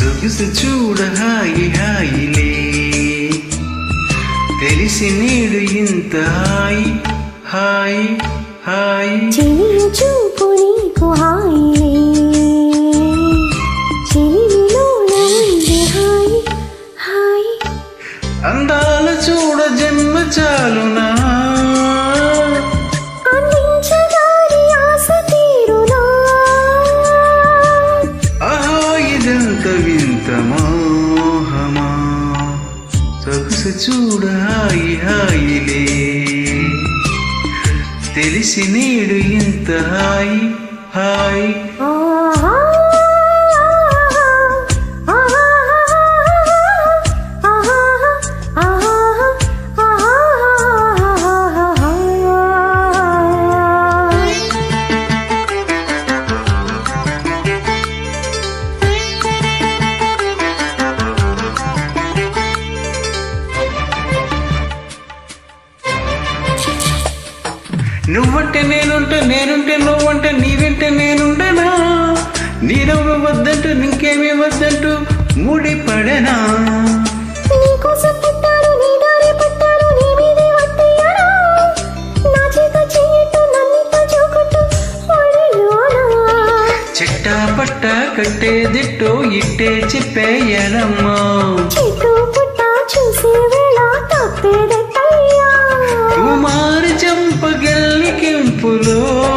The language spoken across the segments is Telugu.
సొగసు చూడ హాయి హాయిలే తెలిసి నేడు ఇంత హాయి హాయి హాయి. చెలియ చూపు నీకు హాయిలే చెలిమిలోన ఉంది హాయి హాయి. అందాల చూడ జన్మ చాలునా? చూడ హాయి హాయిలే తెలిసి నేడు ఇంత హాయి హాయి. నువ్వంటే నేనుంటే నేనుంటే నువ్వంటే నీవంటే నేనుండనా నీ. నవ్వు వద్దంటూ ఇంకేమీ వద్దంటూ ముడి పడనా. చిట్టా పట్ట కట్టేదిట్టో ఇట్టే చెప్పేయనమ్మా. చెట్టు పుట్ట చూసే చంపగల్లి కెంపులో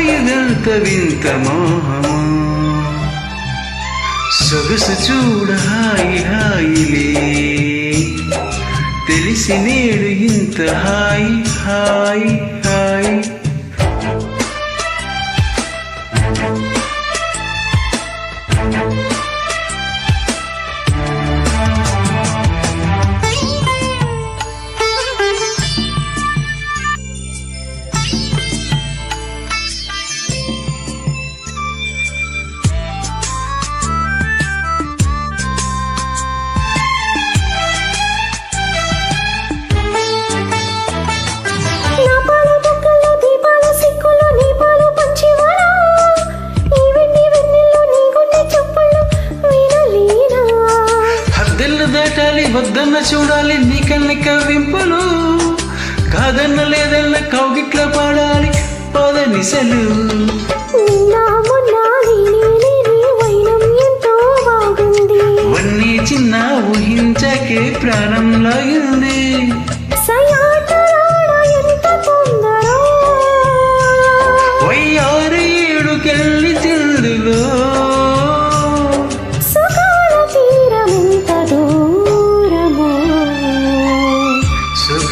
ఇదంత వింత మోహమా. సొగసు చూడ హాయి హాయిలే. తెలిసి నేడు ఇంత హాయి హాయి. వద్దన్న చూడాలి నీ కన్ని కవ్వింపులు. కాదన్న లేదన్న కౌగిట్ల పాడాలి పద బాగుంది. వన్నీ చిన్న ఊహించకే ప్రాణం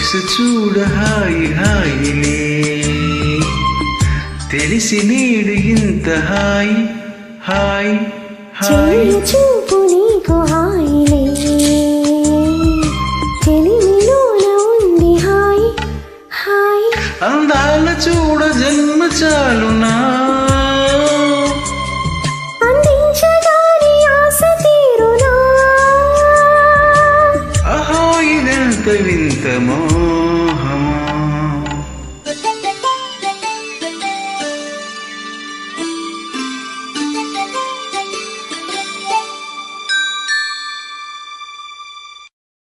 సొగసు చూడ హాయి హాయిలే తెలిసి నీడు ఇంత హాయి హాయి హాయి. చూపు నీకు హాయిలే. చెలిమిలోన ఉంది హాయి హాయి. అందాల చూడ జన్మ చాలునా. అందించగాని